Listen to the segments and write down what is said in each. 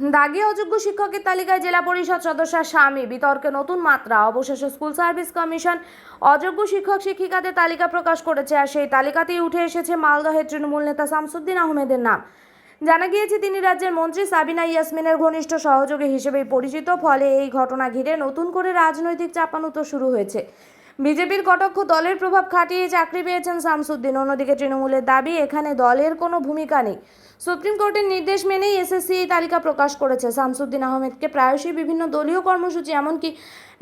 দাগি অযোগ্য শিক্ষকের তালিকায় জেলা পরিষদ সদস্য স্বামী। বিতর্কে নতুন মাত্রা। অবশেষে স্কুল সার্ভিস কমিশন অযোগ্য শিক্ষক শিক্ষিকাদের তালিকা প্রকাশ করেছে আর সেই তালিকাতেই উঠে এসেছে মালদহের তৃণমূল নেতা শামসুদ্দিন আহমেদের নাম। জানা গিয়েছে, তিনি রাজ্যের মন্ত্রী সাবিনা ইয়াসমিনের ঘনিষ্ঠ সহযোগী হিসেবেই পরিচিত। ফলে এই ঘটনা ঘিরে নতুন করে রাজনৈতিক চাপানুতো শুরু হয়েছে। বিজেপির কটক্ষ দলের প্রভাব খাটিয়ে চাকরি পেয়েছেন শামসুদ্দিন। অন্যদিকে তৃণমূলের দাবি, এখানে দলের কোনো ভূমিকা নেই। সুপ্রিম কোর্টের নির্দেশ মেনেই এসএসসি এই তালিকা প্রকাশ করেছে। শামসুদ্দিন আহমেদকে প্রায়শই বিভিন্ন দলীয় কর্মসূচি, এমনকি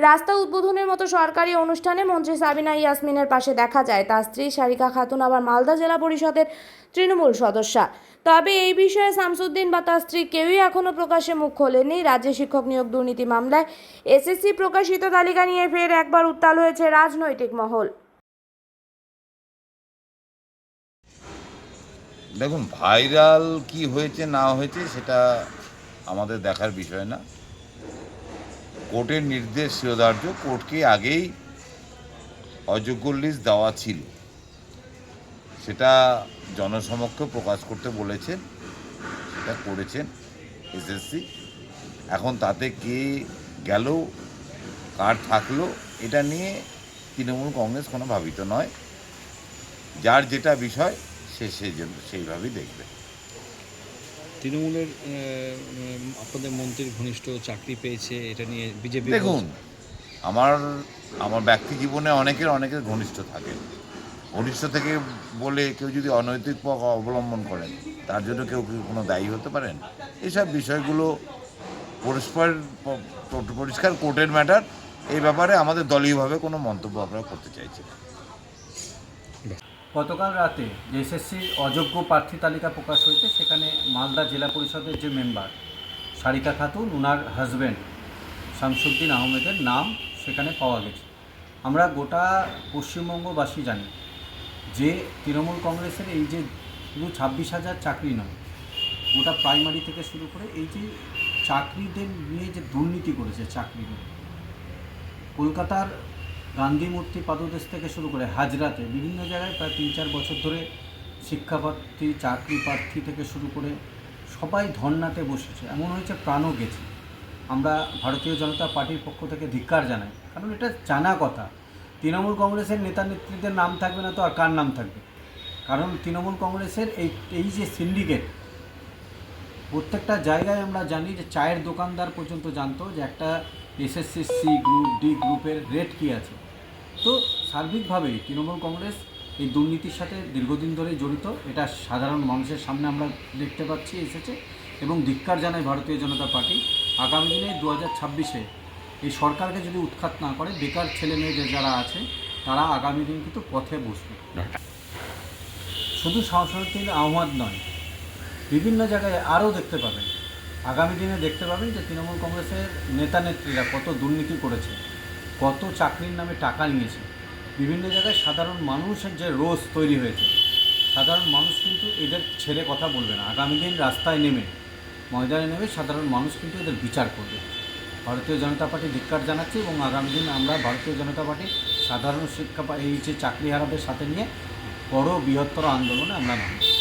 রাস্তা উদ্বোধনের মতো সরকারি অনুষ্ঠানে মন্ত্রী সাবিনা ইয়াসমিনের পাশে দেখা যায়। তার স্ত্রী সারিকা খাতুন আবার মালদা জেলা পরিষদের তৃণমূল সদস্যা। তবে এই বিষয়ে শামসুদ্দিন বা তার স্ত্রী কেউই এখনও প্রকাশ্যে মুখ খোলেনি। রাজ্যে শিক্ষক নিয়োগ দুর্নীতি মামলায় এসএসসি প্রকাশিত তালিকা নিয়ে ফের একবার উত্তাল হয়েছে রাজনৈতিক মহল। দেখুন, ভাইরাল কি হয়েছে, না হয়েছে, সেটা আমাদের দেখার বিষয় না। কোর্টের নির্দেশ শিরোধার্য কোর্টকে আগেই অযোগ্য লিস্ট দেওয়া ছিল। সেটা জনসমক্ষে প্রকাশ করতে বলেছেন সেটা করেছেন এসএসসি এখন তাতে কে গেল কার থাকল এটা নিয়ে তৃণমূল কংগ্রেস কোনো ভাবিত নয়। যার যেটা বিষয় সে সেই জন্য সেইভাবেই দেখবে। তৃণমূলের আপনাদের মন্ত্রীর ঘনিষ্ঠ চাকরি পেয়েছে এটা নিয়ে বিজেপি দেখুন আমার আমার ব্যক্তি জীবনে অনেকের অনেকের ঘনিষ্ঠ থাকে ঘনিষ্ঠ থেকে বলে কেউ যদি অনৈতিক পথ অবলম্বন করেন, তার জন্য কেউ কি কোনো দায়ী হতে পারেন? এইসব বিষয়গুলো পরস্পর পরিষ্কার কোর্টের ম্যাটার। এই ব্যাপারে আমাদের দলীয়ভাবে কোনো মন্তব্য আমরা করতে চাইছি গতকাল রাতে এসএসসির অযোগ্য প্রার্থী তালিকা প্রকাশ হয়েছে, সেখানে মালদা জেলা পরিষদের যে মেম্বার সারিকা খাতুন ওনার হাজব্যান্ড শামসুদ্দিন আহমেদের নাম সেখানে পাওয়া গেছে। আমরা গোটা পশ্চিমবঙ্গবাসী জানি যে তৃণমূল কংগ্রেসের এই যে শুধু ছাব্বিশ হাজার চাকরি নয়, গোটা প্রাইমারি থেকে শুরু করে এই যে চাকরিদের নিয়ে যে দুর্নীতি করেছে চাকরি কলকাতার গান্ধী মূর্তি পাদদেশ থেকে শুরু করে হাজরাতে বিভিন্ন জায়গায় প্রায় তিন চার বছর ধরে শিক্ষাপ্রার্থী, চাকরি প্রার্থী থেকে শুরু করে সবাই ধর্নাতে বসেছে। এমন হয়েছে প্রাণও গেছে। আমরা ভারতীয় জনতা পার্টির পক্ষ থেকে ধিক্কার জানাই। কারণ এটা জানা কথা। তৃণমূল কংগ্রেসের নেতা নেত্রীদের নাম থাকবে না তো আর কার নাম থাকবে? কারণ তৃণমূল কংগ্রেসের এই এই যে সিন্ডিকেট প্রত্যেকটা জায়গায় আমরা জানি যে চায়ের দোকানদার পর্যন্ত জানতো যে একটা এসএসসি সি গ্রুপ ডি গ্রুপের রেট কী আছে। তো সার্বিকভাবেই তৃণমূল কংগ্রেস এই দুর্নীতির সাথে দীর্ঘদিন ধরেই জড়িত। এটা সাধারণ মানুষের সামনে আমরা দেখতে পাচ্ছি, এসেছে এবং ধিক্কার জানায় ভারতীয় জনতা পার্টি। আগামী দিনে দু হাজার ছাব্বিশে এই সরকারকে যদি উৎখাত না করে, বেকার ছেলে মেয়েদের যারা আছে, তারা আগামী দিন কিন্তু পথে বসবে। শুধু সংস্কৃতির আহ্বান নয়, বিভিন্ন জায়গায় আরও দেখতে পাবেন। আগামী দিনে দেখতে পাবেন যে তৃণমূল কংগ্রেসের নেতা নেত্রীরা কত দুর্নীতি করেছে, কত চাকরির নামে টাকা নিয়েছে। বিভিন্ন জায়গায় সাধারণ মানুষের যে রোষ তৈরি হয়েছে, সাধারণ মানুষ কিন্তু এদের ছেড়ে কথা বলবে না। আগামী দিন রাস্তায় নেমে, ময়দানে নেমে সাধারণ মানুষ কিন্তু এদের বিচার করবে। ভারতীয় জনতা পার্টি ধিক্কার জানাচ্ছি এবং আগামী দিন আমরা ভারতীয় জনতা পার্টি সাধারণ শিক্ষা এই যে চাকরিহারাদের সাথে নিয়ে বড় বৃহত্তর আন্দোলনে আমরা নামব।